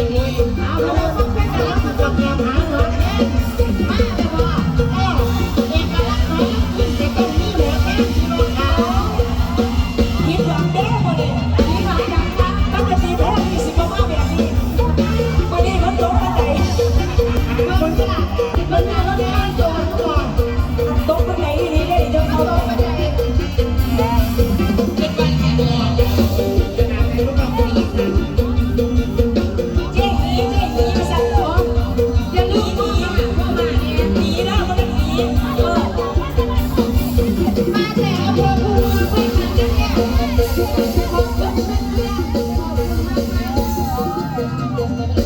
the way. Thank you.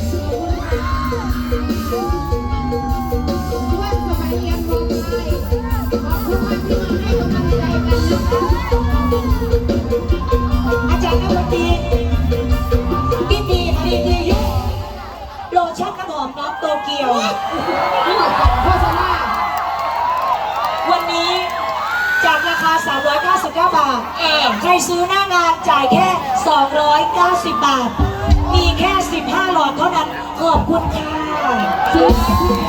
ราคา 399 บาท เออ ใครซื้อหน้างานจ่ายแค่ 290 บาท มีแค่ 15 หลอดเท่านั้น ขอบคุณค่ะ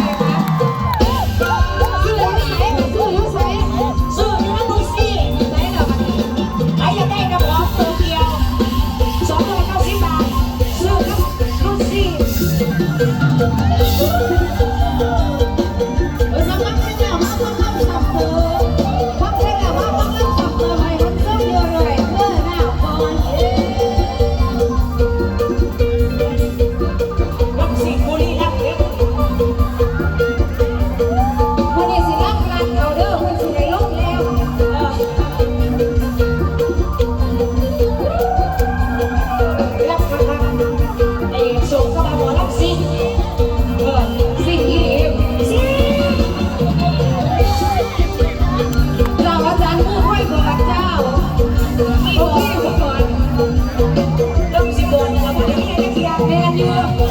我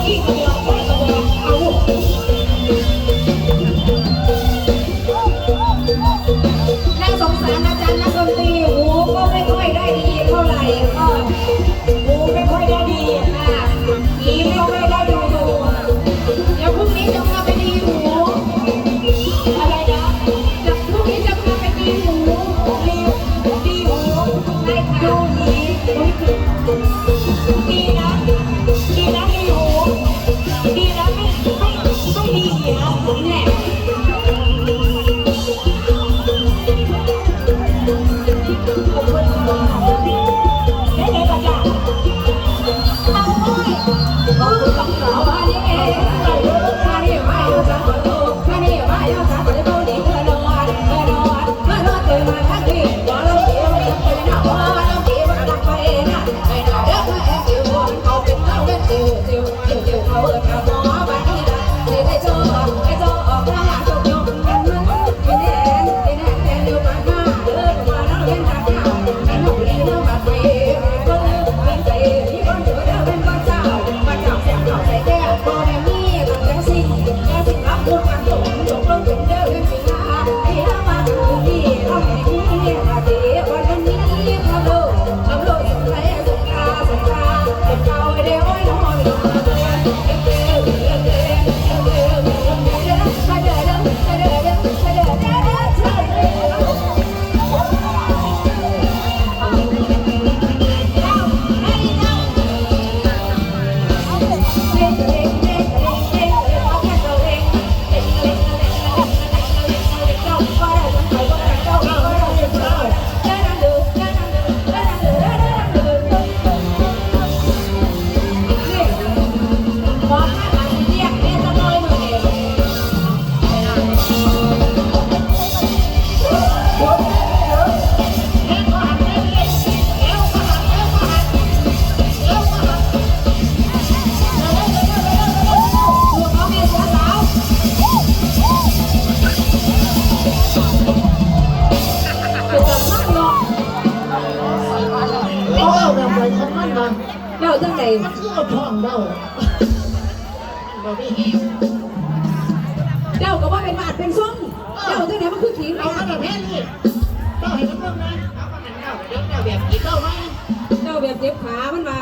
เจ็บขา มันมา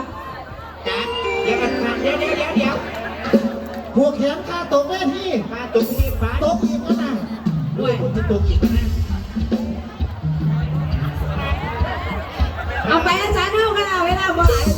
จ้ะเดี๋ยวกันเดี๋ยวเดี๋ยวเดี๋ยวเดี๋ยวหัวแขนข้าตกเวทีมาตรงนี้ฟ้าตกอีกแล้วนะด้วยคนที่ตกอีกแล้วนะเอาไปอาจารย์เท่ากันเอาเวลาบ่หาย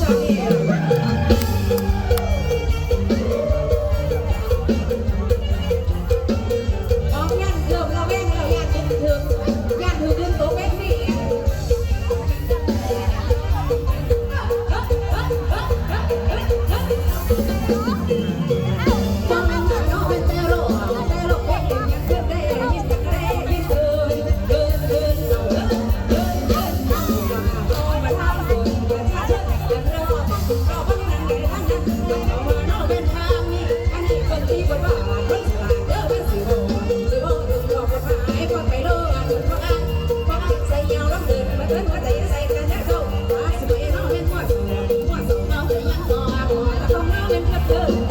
Oh.